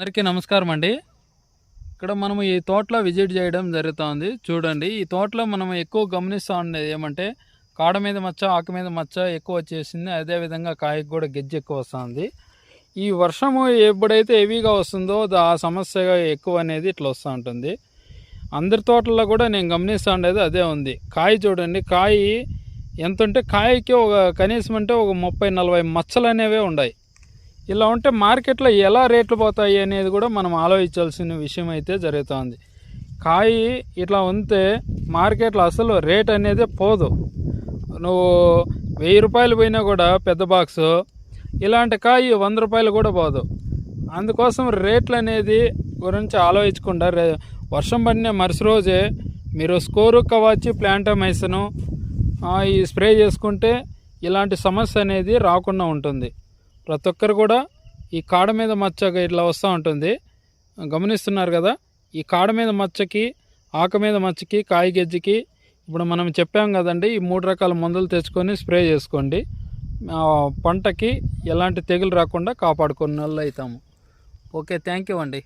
అందరికీ నమస్కారం అండి. ఇక్కడ మనము ఈ తోటలో విజిట్ చేయడం జరుగుతుంది. చూడండి ఈ తోటలో మనం ఎక్కువ గమనిస్తూ ఉండేది ఏమంటే కాడ మీద మచ్చ ఆకు మీద మచ్చ ఎక్కువ వచ్చేసింది. అదేవిధంగా కాయకు కూడా గెజ్జి ఎక్కువ వస్తుంది. ఈ వర్షము ఎప్పుడైతే హెవీగా వస్తుందో ఆ సమస్యగా ఎక్కువ అనేది ఇట్లా వస్తూ ఉంటుంది. అందరి తోటల్లో కూడా నేను గమనిస్తూ ఉండేది అదే ఉంది. కాయ చూడండి కాయ ఎంత ఉంటే కాయకి ఒక కనీసం అంటే ఒక ముప్పై నలభై మచ్చలు అనేవే ఉన్నాయి ఇలా ఉంటే మార్కెట్లో ఎలా రేట్లు పోతాయి అనేది కూడా మనం ఆలోచించాల్సిన విషయం అయితే జరుగుతుంది. కాయ ఇట్లా ఉంటే మార్కెట్లో అసలు రేట్ అనేది పోదు. నువ్వు వెయ్యి రూపాయలు పోయినా కూడా పెద్ద బాక్స్ ఇలాంటి కాయ వంద రూపాయలు కూడా పోదు. అందుకోసం రేట్లు అనేది గురించి ఆలోచించకుండా వర్షం పడిన మరుసటి రోజే మీరు స్కోరు కవాచి ప్లాంటమైసను ఈ స్ప్రే చేసుకుంటే ఇలాంటి సమస్య అనేది రాకుండా ఉంటుంది. ప్రతి ఒక్కరు కూడా ఈ కాడ మీద మచ్చగా ఇట్లా వస్తూ ఉంటుంది. గమనిస్తున్నారు కదా ఈ కాడ మీద మచ్చకి ఆక మీద మచ్చకి కాయ గెజ్జికి ఇప్పుడు మనం చెప్పాం కదండి ఈ మూడు రకాల మందులు తెచ్చుకొని స్ప్రే చేసుకోండి. పంటకి ఎలాంటి తెగులు రాకుండా కాపాడుకున్న వాళ్ళు అవుతాము. ఓకే థ్యాంక్ యూ అండి.